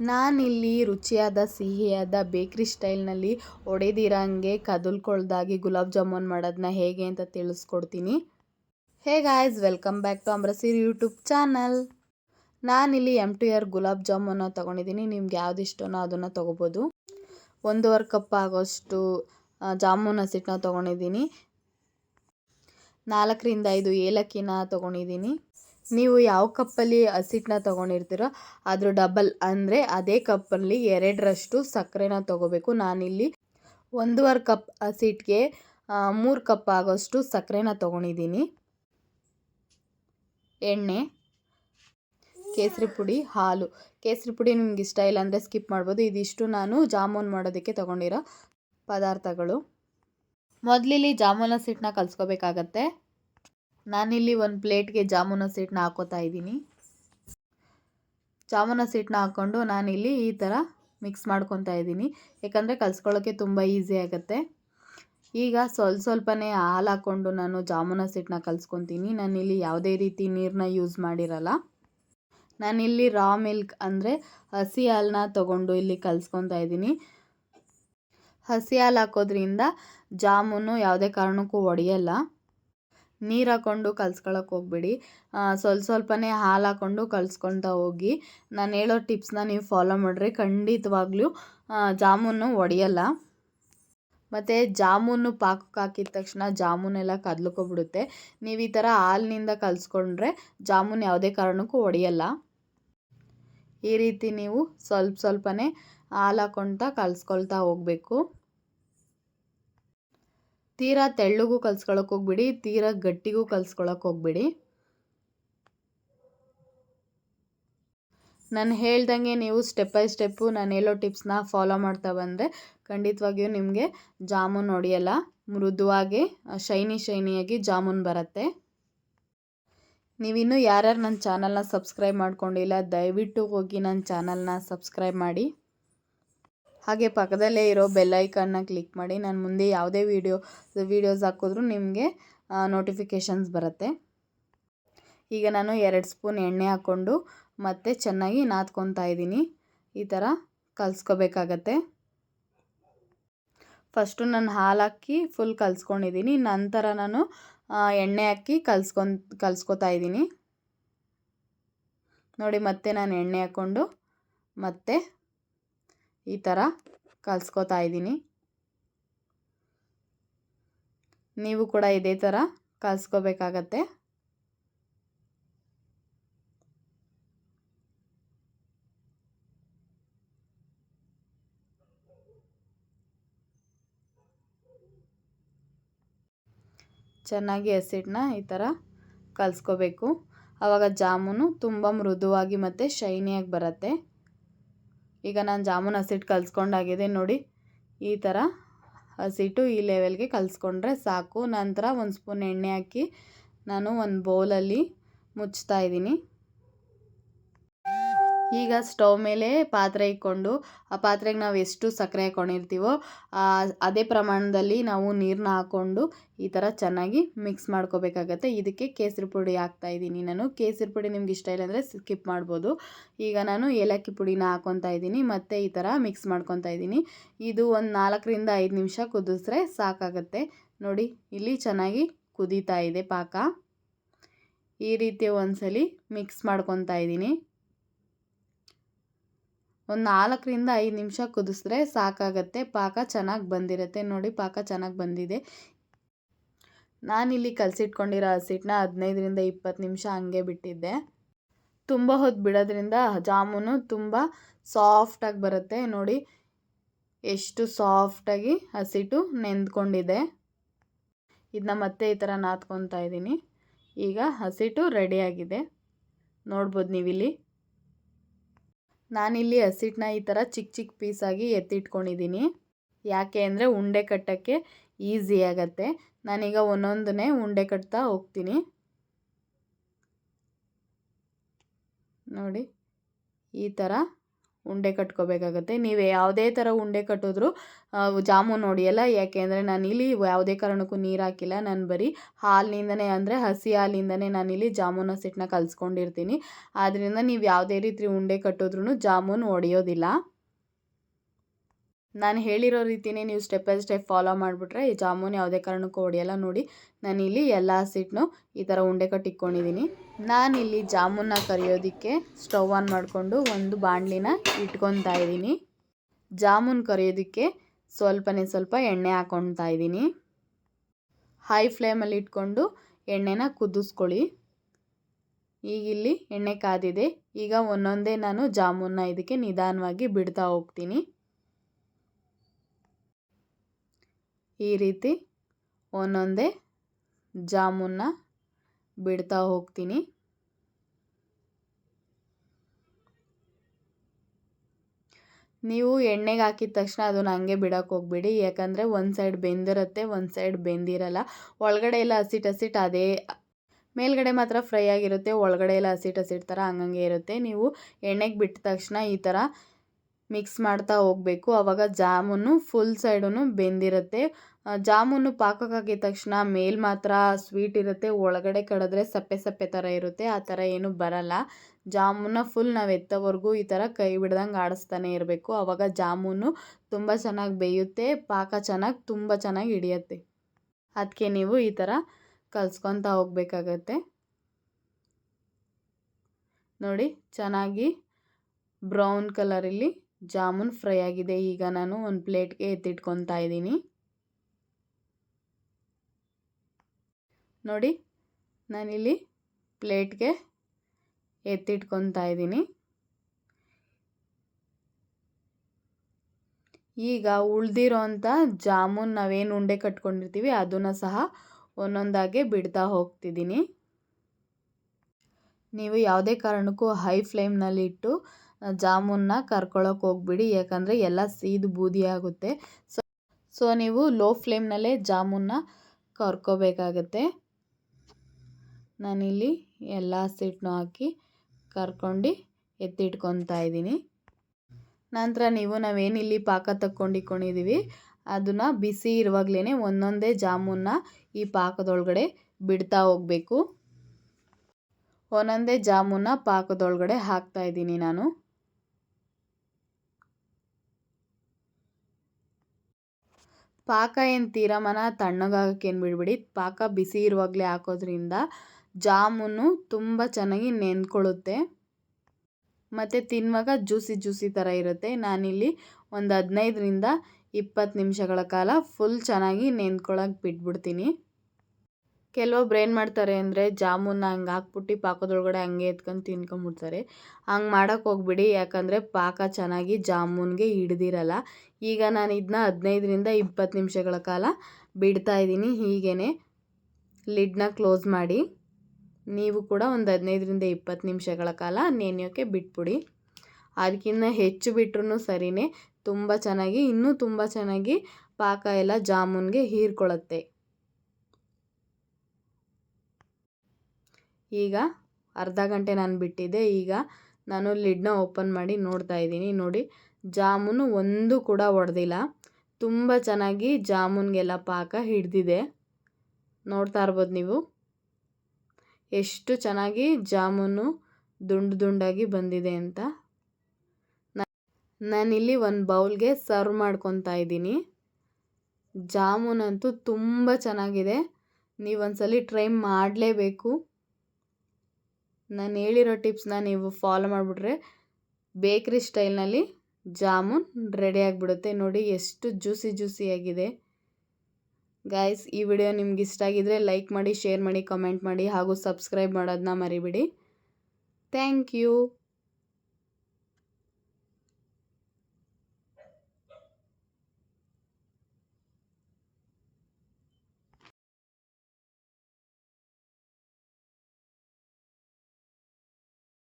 ನಾನಿಲ್ಲಿ ರುಚಿಯಾದ, ಸಿಹಿಯಾದ ಬೇಕ್ರಿ ಸ್ಟೈಲ್ನಲ್ಲಿ ಒಡೆದಿರಂಗೆ ಕದಲ್ಕೊಳ್ದಾಗಿ ಗುಲಾಬ್ ಜಾಮೂನ್ ಮಾಡೋದನ್ನ ಹೇಗೆ ಅಂತ ತಿಳಿಸ್ಕೊಡ್ತೀನಿ. Hey guys, welcome back to ಅಮ್ರಸೀರ್ YouTube channel. ನಾನಿಲ್ಲಿ M T R gulab jamun ತೊಗೊಂಡಿದ್ದೀನಿ, ನಿಮ್ಗೆ ಯಾವ್ದು ಇಷ್ಟನೋ ಅದನ್ನು ತೊಗೋಬೋದು. ಒಂದೂವರೆ ಕಪ್ ಆಗೋಷ್ಟು ಜಾಮೂನ್ ಹಸಿಟ್ಟನ್ನ ತೊಗೊಂಡಿದ್ದೀನಿ. ನಾಲ್ಕರಿಂದ ಐದು ಏಲಕ್ಕಿನ ತೊಗೊಂಡಿದ್ದೀನಿ. ನೀವು ಯಾವ ಕಪ್ಪಲ್ಲಿ ಹಸಿಟ್ಟನ್ನ ತೊಗೊಂಡಿರ್ತೀರೋ ಅದ್ರ ಡಬಲ್ ಅಂದರೆ ಅದೇ ಕಪ್ಪಲ್ಲಿ ಎರಡರಷ್ಟು ಸಕ್ಕರೆನ ತೊಗೋಬೇಕು. ನಾನಿಲ್ಲಿ ಒಂದೂವರೆ ಕಪ್ ಹಸಿಟ್ಟಿಗೆ ಮೂರು ಕಪ್ ಆಗೋಷ್ಟು ಸಕ್ಕರೆನ ತೊಗೊಂಡಿದ್ದೀನಿ. ಎಣ್ಣೆ, ಕೇಸರಿ ಪುಡಿ, ಹಾಲು. ಕೇಸರಿ ಪುಡಿ ನಿಮ್ಗೆ ಇಷ್ಟ ಇಲ್ಲ ಅಂದರೆ ಸ್ಕಿಪ್ ಮಾಡ್ಬೋದು. ಇದಿಷ್ಟು ನಾನು ಜಾಮೂನ್ ಮಾಡೋದಕ್ಕೆ ತೊಗೊಂಡಿರೋ ಪದಾರ್ಥಗಳು. ಮೊದಲಿಲ್ಲಿ ಜಾಮೂನ್ ಹಸಿಟ್ಟನ್ನ ಕಲಿಸ್ಕೋಬೇಕಾಗತ್ತೆ. ನಾನಿಲ್ಲಿ ಒಂದು ಪ್ಲೇಟ್ಗೆ ಜಾಮೂನ ಹಸಿಟ್ಟನ್ನ ಹಾಕೋತಾ ಇದ್ದೀನಿ. ಜಾಮೂನ ಹಸಿಟ್ಟನ್ನ ಹಾಕ್ಕೊಂಡು ನಾನಿಲ್ಲಿ ಈ ಥರ ಮಿಕ್ಸ್ ಮಾಡ್ಕೊತಾ ಇದ್ದೀನಿ. ಯಾಕಂದರೆ ಕಲಿಸ್ಕೊಳ್ಳೋಕ್ಕೆ ತುಂಬ ಈಸಿ ಆಗುತ್ತೆ. ಈಗ ಸ್ವಲ್ಪ ಸ್ವಲ್ಪನೇ ಹಾಲು ಹಾಕ್ಕೊಂಡು ನಾನು ಜಾಮೂನ್ ಹಸಿಟ್ಟನ್ನ ಕಲಿಸ್ಕೊತೀನಿ. ನಾನಿಲ್ಲಿ ಯಾವುದೇ ರೀತಿ ನೀರನ್ನ ಯೂಸ್ ಮಾಡಿರಲ್ಲ. ನಾನಿಲ್ಲಿ ರಾ ಮಿಲ್ಕ್ ಅಂದರೆ ಹಸಿ ಹಾಲನ್ನ ತೊಗೊಂಡು ಇಲ್ಲಿ ಕಲಿಸ್ಕೊತಾ ಇದ್ದೀನಿ. ಹಸಿ ಹಾಲು ಹಾಕೋದ್ರಿಂದ ಜಾಮೂನು ಯಾವುದೇ ಕಾರಣಕ್ಕೂ ಒಡೆಯಲ್ಲ. ನೀರು ಹಾಕ್ಕೊಂಡು ಕಲ್ಸ್ಕೊಳಕ್ಕೆ ಹೋಗ್ಬೇಡಿ. ಸ್ವಲ್ಪ ಸ್ವಲ್ಪನೇ ಹಾಲು ಹಾಕ್ಕೊಂಡು ಕಲಿಸ್ಕೊಳ್ತಾ ಹೋಗಿ. ನಾನು ಹೇಳೋ ಟಿಪ್ಸ್ನ ನೀವು ಫಾಲೋ ಮಾಡಿರಿ. ಖಂಡಿತವಾಗ್ಲೂ ಜಾಮೂನು ಒಡೆಯಲ್ಲ. ಮತ್ತು ಜಾಮೂನು ಪಾಕಕ್ಕೆ ಹಾಕಿದ ತಕ್ಷಣ ಜಾಮೂನೆಲ್ಲ ಕದ್ಲುಕೊಬಿಡುತ್ತೆ. ನೀವು ಈ ಥರ ಹಾಲಿನಿಂದ ಕಲಿಸ್ಕೊಂಡ್ರೆ ಜಾಮೂನು ಯಾವುದೇ ಕಾರಣಕ್ಕೂ ಒಡೆಯಲ್ಲ. ಈ ರೀತಿ ನೀವು ಸ್ವಲ್ಪ ಸ್ವಲ್ಪನೇ ಹಾಲು ಹಾಕ್ಕೊಳ್ತಾ ಕಲಿಸ್ಕೊಳ್ತಾ ಹೋಗಬೇಕು. ತೀರಾ ತೆಳ್ಳಗೂ ಕಲ್ಸ್ಕೊಳಕ್ಕೆ ಹೋಗ್ಬಿಡಿ, ತೀರಾ ಗಟ್ಟಿಗೂ ಕಲ್ಸ್ಕೊಳಕ್ಕೆ ಹೋಗ್ಬಿಡಿ. ನಾನು ಹೇಳ್ದಂಗೆ ನೀವು ಸ್ಟೆಪ್ ಬೈ ಸ್ಟೆಪ್ಪು ನಾನು ಹೇಳೋ ಟಿಪ್ಸ್ನ ಫಾಲೋ ಮಾಡ್ತಾ ಬಂದರೆ ಖಂಡಿತವಾಗಿಯೂ ನಿಮಗೆ ಜಾಮೂನ್ ಹೊಡೆಯಲ್ಲ, ಮೃದುವಾಗಿ ಶೈನಿ ಶೈನಿಯಾಗಿ ಜಾಮೂನ್ ಬರುತ್ತೆ. ನೀವಿನ್ನೂ ಯಾರ್ಯಾರು ನನ್ನ ಚಾನಲ್ನ ಸಬ್ಸ್ಕ್ರೈಬ್ ಮಾಡ್ಕೊಂಡಿಲ್ಲ, ದಯವಿಟ್ಟು ಹೋಗಿ ನನ್ನ ಚಾನಲ್ನ ಸಬ್ಸ್ಕ್ರೈಬ್ ಮಾಡಿ. ಹಾಗೆ ಪಕ್ಕದಲ್ಲೇ ಇರೋ ಬೆಲ್ ಐಕನ್ನ ಕ್ಲಿಕ್ ಮಾಡಿ ನಾನು ಮುಂದೆ ಯಾವುದೇ ವೀಡಿಯೋ ವೀಡಿಯೋಸ್ ಹಾಕಿದ್ರು ನಿಮಗೆ ನೋಟಿಫಿಕೇಷನ್ಸ್ ಬರುತ್ತೆ. ಈಗ ನಾನು ಎರಡು ಸ್ಪೂನ್ ಎಣ್ಣೆ ಹಾಕ್ಕೊಂಡು ಮತ್ತೆ ಚೆನ್ನಾಗಿ ನಾದ್ಕೊತಾ ಇದ್ದೀನಿ. ಈ ಥರ ಕಲಿಸ್ಕೋಬೇಕಾಗತ್ತೆ. ಫಸ್ಟು ನಾನು ಹಾಲು ಹಾಕಿ ಫುಲ್ ಕಲಿಸ್ಕೊಂಡಿದ್ದೀನಿ. ನಂತರ ನಾನು ಎಣ್ಣೆ ಹಾಕಿ ಕಲ್ಸ್ಕೊನ್ ಕಲ್ಸ್ಕೊತಾ ಇದ್ದೀನಿ. ನೋಡಿ ಮತ್ತೆ ನಾನು ಎಣ್ಣೆ ಹಾಕ್ಕೊಂಡು ಮತ್ತೆ ಈ ಥರ ಕಲ್ಸ್ಕೊತಾ ಇದ್ದೀನಿ. ನೀವು ಕೂಡ ಇದೇ ಥರ ಕಲಿಸ್ಕೋಬೇಕಾಗತ್ತೆ. ಚೆನ್ನಾಗಿ ಹಸಿಟ್ಟನ್ನ ಈ ಥರ ಕಲಿಸ್ಕೋಬೇಕು. ಆವಾಗ ಜಾಮೂನು ತುಂಬ ಮೃದುವಾಗಿ ಮತ್ತು ಶೈನಿಯಾಗಿ ಬರುತ್ತೆ. ಈಗ ನಾನು ಜಾಮೂನ್ ಹಸಿಟ್ಟು ಕಲಿಸ್ಕೊಂಡಾಗಿದೆ ನೋಡಿ. ಈ ಥರ ಹಸಿಟ್ಟು ಈ ಲೆವೆಲ್ಗೆ ಕಲಿಸ್ಕೊಂಡ್ರೆ ಸಾಕು. ನಂತರ ಒಂದು ಸ್ಪೂನ್ ಎಣ್ಣೆ ಹಾಕಿ ನಾನು ಒಂದು ಬೌಲಲ್ಲಿ ಮುಚ್ತಾ ಇದ್ದೀನಿ. ಈಗ ಸ್ಟವ್ ಮೇಲೆ ಪಾತ್ರೆ ಇಟ್ಕೊಂಡು ಆ ಪಾತ್ರೆಗೆ ನಾವು ಎಷ್ಟು ಸಕ್ಕರೆ ಹಾಕ್ಕೊಂಡಿರ್ತೀವೋ ಅದೇ ಪ್ರಮಾಣದಲ್ಲಿ ನಾವು ನೀರನ್ನ ಹಾಕ್ಕೊಂಡು ಈ ಥರ ಚೆನ್ನಾಗಿ ಮಿಕ್ಸ್ ಮಾಡ್ಕೋಬೇಕಾಗತ್ತೆ. ಇದಕ್ಕೆ ಕೇಸರಿ ಪುಡಿ ಹಾಕ್ತಾಯಿದ್ದೀನಿ ನಾನು. ಕೇಸರಿ ಪುಡಿ ನಿಮ್ಗೆ ಇಷ್ಟ ಇಲ್ಲ ಅಂದರೆ ಸ್ಕಿಪ್ ಮಾಡ್ಬೋದು. ಈಗ ನಾನು ಏಲಕ್ಕಿ ಪುಡಿನ ಹಾಕ್ಕೊತಾ ಇದ್ದೀನಿ, ಮತ್ತು ಈ ಥರ ಮಿಕ್ಸ್ ಮಾಡ್ಕೊತಾ ಇದ್ದೀನಿ. ಇದು ಒಂದು ನಾಲ್ಕರಿಂದ ಐದು ನಿಮಿಷ ಕುದಿಸ್ರೆ ಸಾಕಾಗತ್ತೆ. ನೋಡಿ, ಇಲ್ಲಿ ಚೆನ್ನಾಗಿ ಕುದೀತಾ ಇದೆ ಪಾಕ. ಈ ರೀತಿ ಒಂದ್ಸಲಿ ಮಿಕ್ಸ್ ಮಾಡ್ಕೊತಾ ಇದ್ದೀನಿ. ಒಂದು ನಾಲ್ಕರಿಂದ ಐದು ನಿಮಿಷ ಕುದಿಸಿದ್ರೆ ಸಾಕಾಗತ್ತೆ. ಪಾಕ ಚೆನ್ನಾಗಿ ಬಂದಿರುತ್ತೆ. ನೋಡಿ, ಪಾಕ ಚೆನ್ನಾಗಿ ಬಂದಿದೆ. ನಾನಿಲ್ಲಿ ಕಲಸಿಟ್ಕೊಂಡಿರೋ ಹಸಿಟ್ಟನ್ನ ಹದಿನೈದರಿಂದ ಇಪ್ಪತ್ತು ನಿಮಿಷ ಹಂಗೆ ಬಿಟ್ಟಿದ್ದೆ. ತುಂಬ ಹೊತ್ತು ಬಿಡೋದ್ರಿಂದ ಜಾಮೂನು ತುಂಬ ಸಾಫ್ಟಾಗಿ ಬರುತ್ತೆ. ನೋಡಿ, ಎಷ್ಟು ಸಾಫ್ಟಾಗಿ ಹಸಿಟ್ಟು ನೆಂದ್ಕೊಂಡಿದೆ. ಇದನ್ನ ಮತ್ತೆ ಈ ಥರ ನಾದ್ಕೊತಾ ಇದ್ದೀನಿ. ಈಗ ಹಸಿಟ್ಟು ರೆಡಿಯಾಗಿದೆ ನೋಡ್ಬೋದು ನೀವಿಲ್ಲಿ. ನಾನಿಲ್ಲಿ ಹಸಿಟ್ಟನ್ನ ಈ ಥರ ಚಿಕ್ಕ ಚಿಕ್ಕ ಪೀಸಾಗಿ ಎತ್ತಿಟ್ಕೊಂಡಿದ್ದೀನಿ. ಯಾಕೆ ಅಂದರೆ ಉಂಡೆ ಕಟ್ಟೋಕ್ಕೆ ಈಸಿ ಆಗತ್ತೆ. ನಾನೀಗ ಒಂದೊಂದನ್ನೇ ಉಂಡೆ ಕಟ್ತಾ ಹೋಗ್ತೀನಿ. ನೋಡಿ, ಈ ಥರ ಉಂಡೆ ಕಟ್ಕೋಬೇಕಾಗತ್ತೆ. ನೀವು ಯಾವುದೇ ಥರ ಉಂಡೆ ಕಟ್ಟಿದ್ರು ಜಾಮೂನ್ ಯಾಕೆ ಅಂದರೆ ನಾನಿಲ್ಲಿ ಯಾವುದೇ ಕಾರಣಕ್ಕೂ ನೀರು ಹಾಕಿಲ್ಲ. ನಾನು ಬರೀ ಹಾಲಿನಿಂದನೇ ಅಂದರೆ ಹಸಿ ಹಾಲಿಂದನೇ ನಾನಿಲ್ಲಿ ಜಾಮೂನ್ ಹಸಿಟ್ಟನ್ನ ಕಲಿಸ್ಕೊಂಡಿರ್ತೀನಿ. ಆದ್ದರಿಂದ ನೀವು ಯಾವುದೇ ರೀತಿ ಉಂಡೆ ಕಟ್ಟಿದ್ರೂ ಜಾಮೂನ್ ಒಡೆಯೋದಿಲ್ಲ. ನಾನು ಹೇಳಿರೋ ರೀತಿಯೇ ನೀವು ಸ್ಟೆಪ್ ಬೈ ಸ್ಟೆಪ್ ಫಾಲೋ ಮಾಡಿಬಿಟ್ರೆ ಈ ಜಾಮೂನ್ ಯಾವುದೇ ಕಾರಣಕ್ಕೂ ಹೊಡೆಯಲ್ಲ ನೋಡಿ. ನಾನಿಲ್ಲಿ ಎಲ್ಲ ಹಸಿಟ್ಟನ್ನು ಈ ಥರ ಉಂಡೆ ಕಟ್ಟಿಟ್ಕೊಂಡಿದ್ದೀನಿ. ನಾನಿಲ್ಲಿ ಜಾಮೂನ್ನ ಕರಿಯೋದಕ್ಕೆ ಸ್ಟವ್ ಆನ್ ಮಾಡಿಕೊಂಡು ಒಂದು ಬಾಣಲಿನ ಇಟ್ಕೊತಾ ಇದ್ದೀನಿ. ಜಾಮೂನ್ ಕರಿಯೋದಕ್ಕೆ ಸ್ವಲ್ಪನೇ ಸ್ವಲ್ಪ ಎಣ್ಣೆ ಹಾಕ್ಕೊತಾ ಇದ್ದೀನಿ. ಹೈ ಫ್ಲೇಮಲ್ಲಿ ಇಟ್ಕೊಂಡು ಎಣ್ಣೆನ ಕುದಿಸ್ಕೊಳ್ಳಿ. ಈಗ ಇಲ್ಲಿ ಎಣ್ಣೆ ಕಾದಿದೆ. ಈಗ ಒಂದೊಂದೇ ನಾನು ಜಾಮೂನ್ನ ಇದಕ್ಕೆ ನಿಧಾನವಾಗಿ ಬಿಡ್ತಾ ಹೋಗ್ತೀನಿ. ಈ ರೀತಿ ಒಂದೊಂದೇ ಜಾಮೂನ್ನ ಬಿಡ್ತಾ ಹೋಗ್ತೀನಿ. ನೀವು ಎಣ್ಣೆಗೆ ಹಾಕಿದ ತಕ್ಷಣ ಅದನ್ನು ಹಂಗೆ ಬಿಡೋಕೆ ಹೋಗ್ಬೇಡಿ. ಯಾಕಂದರೆ ಒಂದು ಸೈಡ್ ಬೆಂದಿರುತ್ತೆ, ಒಂದು ಸೈಡ್ ಬೆಂದಿರಲ್ಲ. ಒಳಗಡೆ ಎಲ್ಲ ಹಸಿಟ್ಟು ಹಸಿಟ್ಟು ಅದೇ ಮೇಲ್ಗಡೆ ಮಾತ್ರ ಫ್ರೈ ಆಗಿರುತ್ತೆ, ಒಳಗಡೆ ಎಲ್ಲ ಹಸಿಟ್ಟು ಹಸಿಟ್ಟು ಥರ ಹಂಗಂಗೆ ಇರುತ್ತೆ. ನೀವು ಎಣ್ಣೆಗೆ ಬಿಟ್ಟ ತಕ್ಷಣ ಈ ಥರ ಮಿಕ್ಸ್ ಮಾಡ್ತಾ ಹೋಗಬೇಕು. ಆವಾಗ ಜಾಮೂನು ಫುಲ್ ಸೈಡೂ ಬೆಂದಿರುತ್ತೆ. ಜಾಮೂನು ಪಾಕಕ್ಕೆ ಹಾಕಿದ ತಕ್ಷಣ ಮೇಲ್ ಮಾತ್ರ ಸ್ವೀಟ್ ಇರುತ್ತೆ. ಒಳಗಡೆ ಕಡಿದ್ರೆ ಸಪ್ಪೆ ಸಪ್ಪೆ ಥರ ಇರುತ್ತೆ. ಆ ಥರ ಏನು ಬರಲ್ಲ. ಜಾಮೂನ ಫುಲ್ ನಾವು ಎತ್ತವರೆಗೂ ಈ ಥರ ಕೈ ಬಿಡ್ದಂಗೆ ಆಡಿಸ್ತಾನೆ ಇರಬೇಕು. ಆವಾಗ ಜಾಮೂನು ತುಂಬ ಚೆನ್ನಾಗಿ ಬೇಯುತ್ತೆ. ಪಾಕ ಚೆನ್ನಾಗಿ, ತುಂಬ ಚೆನ್ನಾಗಿ ಹಿಡಿಯುತ್ತೆ. ಅದಕ್ಕೆ ನೀವು ಈ ಥರ ಕಲ್ಸ್ಕೊತಾ ಹೋಗ್ಬೇಕಾಗತ್ತೆ. ನೋಡಿ, ಚೆನ್ನಾಗಿ ಬ್ರೌನ್ ಕಲರಲ್ಲಿ ಜಾಮೂನ್ ಫ್ರೈ ಆಗಿದೆ. ಈಗ ನಾನು ಒಂದು ಪ್ಲೇಟ್ಗೆ ಎತ್ತಿಟ್ಕೊತಾ ಇದ್ದೀನಿ. ನೋಡಿ, ನಾನಿಲ್ಲಿ ಪ್ಲೇಟ್ಗೆ ಎತ್ತಿಟ್ಕೊತಾ ಇದ್ದೀನಿ. ಈಗ ಉಳ್ದಿರೋ ಅಂಥ ಜಾಮೂನ್ ನಾವೇನು ಉಂಡೆ ಕಟ್ಕೊಂಡಿರ್ತೀವಿ, ಅದನ್ನು ಸಹ ಒಂದೊಂದಾಗೆ ಬಿಡ್ತಾ ಹೋಗ್ತಿದ್ದೀನಿ. ನೀವು ಯಾವುದೇ ಕಾರಣಕ್ಕೂ ಹೈ ಫ್ಲೇಮ್ನಲ್ಲಿ ಇಟ್ಟು ಜಾಮೂನ್ನ ಕರ್ಕೊಳ್ಳೋಕೆ ಹೋಗ್ಬಿಡಿ, ಯಾಕಂದರೆ ಎಲ್ಲ ಸೀದು ಬೂದಿ ಆಗುತ್ತೆ. ಸೊ ಸೊ ನೀವು ಲೋ ಫ್ಲೇಮ್ನಲ್ಲೇ ಜಾಮೂನ್ನ ಕರ್ಕೋಬೇಕಾಗತ್ತೆ. ನಾನಿಲ್ಲಿ ಎಲ್ಲ ಸಿಟ್ಟನ್ನು ಹಾಕಿ ಕರ್ಕೊಂಡು ಎತ್ತಿಟ್ಕೊತಾ ಇದ್ದೀನಿ. ನಂತರ ನೀವು ನಾವೇನಿಲ್ಲಿ ಪಾಕ ತಕ್ಕೊಂಡಿಕೊಂಡಿದ್ದೀವಿ ಅದನ್ನು ಬಿಸಿ ಇರುವಾಗಲೇ ಒಂದೊಂದೇ ಜಾಮೂನ್ನ ಈ ಪಾಕದೊಳಗಡೆ ಬಿಡ್ತಾ ಹೋಗಬೇಕು. ಒಂದೊಂದೇ ಜಾಮೂನ್ನ ಪಾಕದೊಳಗಡೆ ಹಾಕ್ತಾ ಇದ್ದೀನಿ ನಾನು. ಪಾಕ ಏನು ತೀರಮನ ತಣ್ಣಗಾಗಕ್ಕೆ ಏನು ಬಿಡಬೇಡಿ. ಪಾಕ ಬಿಸಿ ಇರುವಾಗಲೇ ಹಾಕೋದ್ರಿಂದ ಜಾಮೂನು ತುಂಬ ಚೆನ್ನಾಗಿ ನೆಂದ್ಕೊಳ್ಳುತ್ತೆ ಮತ್ತು ತಿನ್ನುವಾಗ ಜ್ಯೂಸಿ ಜ್ಯೂಸಿ ಥರ ಇರುತ್ತೆ. ನಾನಿಲ್ಲಿ ಒಂದು ಹದಿನೈದರಿಂದ ಇಪ್ಪತ್ತು ನಿಮಿಷಗಳ ಕಾಲ ಫುಲ್ ಚೆನ್ನಾಗಿ ನೆನ್ಕೊಳ್ಳೋಕೆ ಬಿಟ್ಬಿಡ್ತೀನಿ. ಕೆಲವೊಬ್ರು ಏನು ಮಾಡ್ತಾರೆ ಅಂದರೆ ಜಾಮೂನ ಹಂಗೆ ಹಾಕ್ಬಿಟ್ಟು ಪಾಕದೊಳಗಡೆ ಹಂಗೆ ಎತ್ಕೊಂಡು ತಿನ್ಕೊಂಬಿಡ್ತಾರೆ. ಹಂಗೆ ಮಾಡೋಕ್ಕೆ ಹೋಗ್ಬಿಡಿ, ಯಾಕಂದರೆ ಪಾಕ ಚೆನ್ನಾಗಿ ಜಾಮೂನ್ಗೆ ಹಿಡ್ದಿರಲ್ಲ. ಈಗ ನಾನು ಇದನ್ನ ಹದಿನೈದರಿಂದ ಇಪ್ಪತ್ತು ನಿಮಿಷಗಳ ಕಾಲ ಬಿಡ್ತಾ ಇದ್ದೀನಿ ಹೀಗೇ ಲಿಡ್ನ ಕ್ಲೋಸ್ ಮಾಡಿ. ನೀವು ಕೂಡ ಒಂದು ಹದಿನೈದರಿಂದ ಇಪ್ಪತ್ತು ನಿಮಿಷಗಳ ಕಾಲ ನೆನೆಯೋಕ್ಕೆ ಬಿಟ್ಬಿಡಿ. ಅದಕ್ಕಿಂತ ಹೆಚ್ಚು ಬಿಟ್ರೂ ಸರಿಯೇ ತುಂಬ ಚೆನ್ನಾಗಿ, ಇನ್ನೂ ತುಂಬ ಚೆನ್ನಾಗಿ ಪಾಕ ಎಲ್ಲ ಜಾಮೂನ್ಗೆ ಹೀರ್ಕೊಳ್ಳುತ್ತೆ. ಈಗ ಅರ್ಧ ಗಂಟೆ ನಾನು ಬಿಟ್ಟಿದ್ದೆ. ಈಗ ನಾನು ಲಿಡ್ನ ಓಪನ್ ಮಾಡಿ ನೋಡ್ತಾ ಇದ್ದೀನಿ. ನೋಡಿ, ಜಾಮೂನು ಒಂದು ಕೂಡ ಒಡೆದಿಲ್ಲ. ತುಂಬ ಚೆನ್ನಾಗಿ ಜಾಮೂನ್ಗೆಲ್ಲ ಪಾಕ ಹಿಡ್ದಿದೆ. ನೋಡ್ತಾ ಇರ್ಬೋದು ನೀವು. ಎಷ್ಟು ಚೆನ್ನಾಗಿ ಜಾಮೂನು ದುಂಡು ದುಂಡಾಗಿ ಬಂದಿದೆ ಅಂತ. ನಾನಿಲ್ಲಿ ಒಂದು ಬೌಲ್ಗೆ ಸರ್ವ್ ಮಾಡ್ಕೊತಾ ಇದ್ದೀನಿ. ಜಾಮೂನಂತೂ ತುಂಬ ಚೆನ್ನಾಗಿದೆ. ನೀವು ಒಂದ್ಸಲಿ ಟ್ರೈ ಮಾಡಲೇಬೇಕು. ನಾನು ಹೇಳಿರೋ ಟಿಪ್ಸ್ನ ನೀವು ಫಾಲೋ ಮಾಡಿಬಿಟ್ರೆ ಬೇಕ್ರಿ ಸ್ಟೈಲ್ನಲ್ಲಿ ಜಾಮೂನ್ ರೆಡಿ ಆಗಿಬಿಡುತ್ತೆ. ನೋಡಿ ಎಷ್ಟು ಜ್ಯೂಸಿ ಜ್ಯೂಸಿಯಾಗಿದೆ ಗಾಯ್ಸ್ ಈ ವಿಡಿಯೋ ನಿಮ್ಗೆ ಇಷ್ಟ ಆಗಿದ್ರೆ ಲೈಕ್ ಮಾಡಿ ಶೇರ್ ಮಾಡಿ ಕಮೆಂಟ್ ಮಾಡಿ ಹಾಗೂ ಸಬ್ಸ್ಕ್ರೈಬ್ ಮಾಡೋದನ್ನ ಮರಿಬೇಡಿ. Thank you